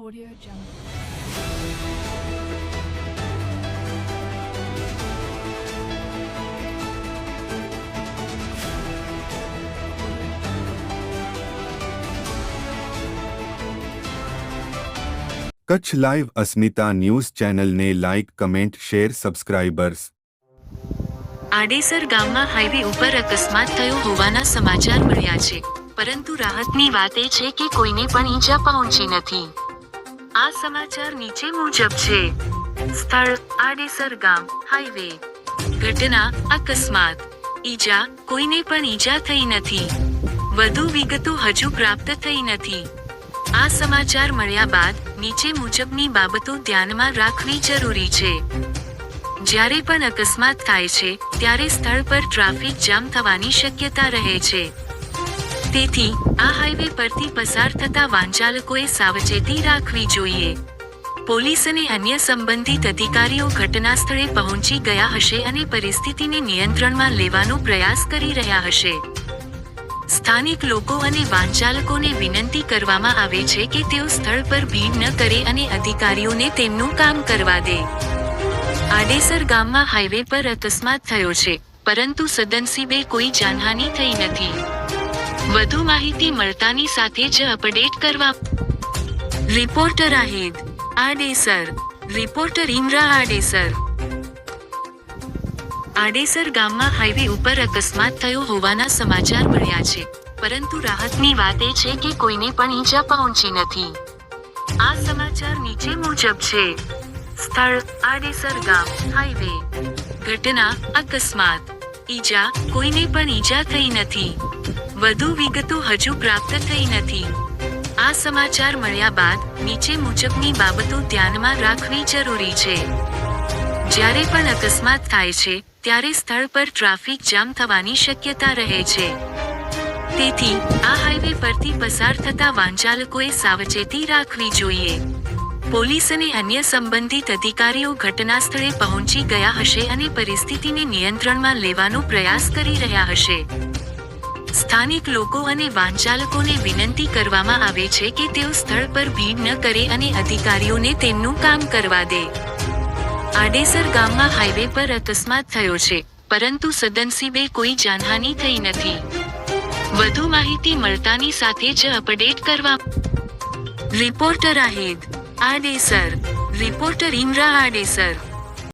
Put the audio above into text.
Audio Jungle. Kutch live Asmita news ચેનલને like comment share subscribers Adesar ગામમાં highway ઉપર અકસ્માત થયો હોવાના સમાચાર મળ્યા છે. પરંતુ રાહતની વાત એ છે કે કોઈને પણ ઈજા પહોંચી નથી. આ સમાચાર નીચે મુજબ છે. સ્થળ આડેસર ગામ હાઈવે ઘટના અકસ્માત. ઈજા કોઈને પણ ઈજા થઈ નથી. વધુ વિગતો હજુ પ્રાપ્ત થઈ નથી. આ સમાચાર મળ્યા બાદ નીચે મુજબની બાબતો ધ્યાનમાં રાખવી જરૂરી છે. જ્યારે પણ અકસ્માત થાય છે, ત્યારે સ્થળ પર ટ્રાફિક જામ થવાની શક્યતા રહે છે. તેથી આ હાઈવે પરથી પસાર થતા વાહનચાલકોએ સાવચેતી રાખવી જોઈએ. પોલીસ અને અન્ય સંબંધિત અધિકારીઓ ઘટના સ્થળે પહોંચી ગયા હશે અને પરિસ્થિતિને નિયંત્રણમાં લેવાનો પ્રયાસ કરી રહ્યા હશે. સ્થાનિક લોકો અને વાહનચાલકોને વિનંતી કરવામાં આવે છે કે તેઓ સ્થળ પર ભીડ ન કરે અને અધિકારીઓને તેમનું કામ કરવા દે. આડેસર ગામમાં હાઈવે પર અકસ્માત થયો છે, પરંતુ સદનસીબે કોઈ જાનહાની થઈ નથી. વધુ માહિતી મળતાની સાથે જ અપડેટ કરવા રિપોર્ટર આહિદ આડેસર. રિપોર્ટર ઇમરા આડેસર. આડેસર ગામમાં હાઈવે ઉપર અકસ્માત થયો હોવાના સમાચાર મળ્યા છે. પરંતુ રાહતની વાત એ છે કે કોઈને પણ ઈજા પહોંચી નથી. આ સમાચાર નીચે મુજબ છે. સ્થળ આડેસર ગામ હાઈવે ઘટના, અકસ્માત. ઈજા, કોઈને પણ ઈજા થઈ નથી. વધુ વિગતો હજુ પ્રાપ્ત થઈ નથી. આ સમાચાર મળ્યા બાદ નીચે મુજબની બાબતો ધ્યાનમાં રાખવી જરૂરી છે. જ્યારે પણ અકસ્માત થાય છે, ત્યારે સ્થળ પર ટ્રાફિક જામ થવાની શક્યતા રહે છે. તેથી, આ હાઈવે પરથી પસાર થતા વાહનચાલકોએ સાવચેતી રાખવી જોઈએ. પોલીસ અને અન્ય સંબંધિત અધિકારીઓ ઘટના સ્થળે પહોંચી ગયા હશે અને પરિસ્થિતિને નિયંત્રણમાં લેવાનો પ્રયાસ કરી રહ્યા હશે. સ્થાનિક લોકો અને વાહનચાલકોને વિનંતી કરવામાં આવે છે કે તેઓ સ્થળ પર ભીડ ન કરે અને અધિકારીઓને તેમનું કામ કરવા દે. આડેસર ગામમાં હાઈવે પર અકસ્માત થયો છે, પરંતુ સદનસીબે કોઈ જાનહાની થઈ નથી. વધુ માહિતી મળતાની સાથે જ અપડેટ કરવા રિપોર્ટર આહિદ આડેસર. રિપોર્ટર ઇમરા આડેસર.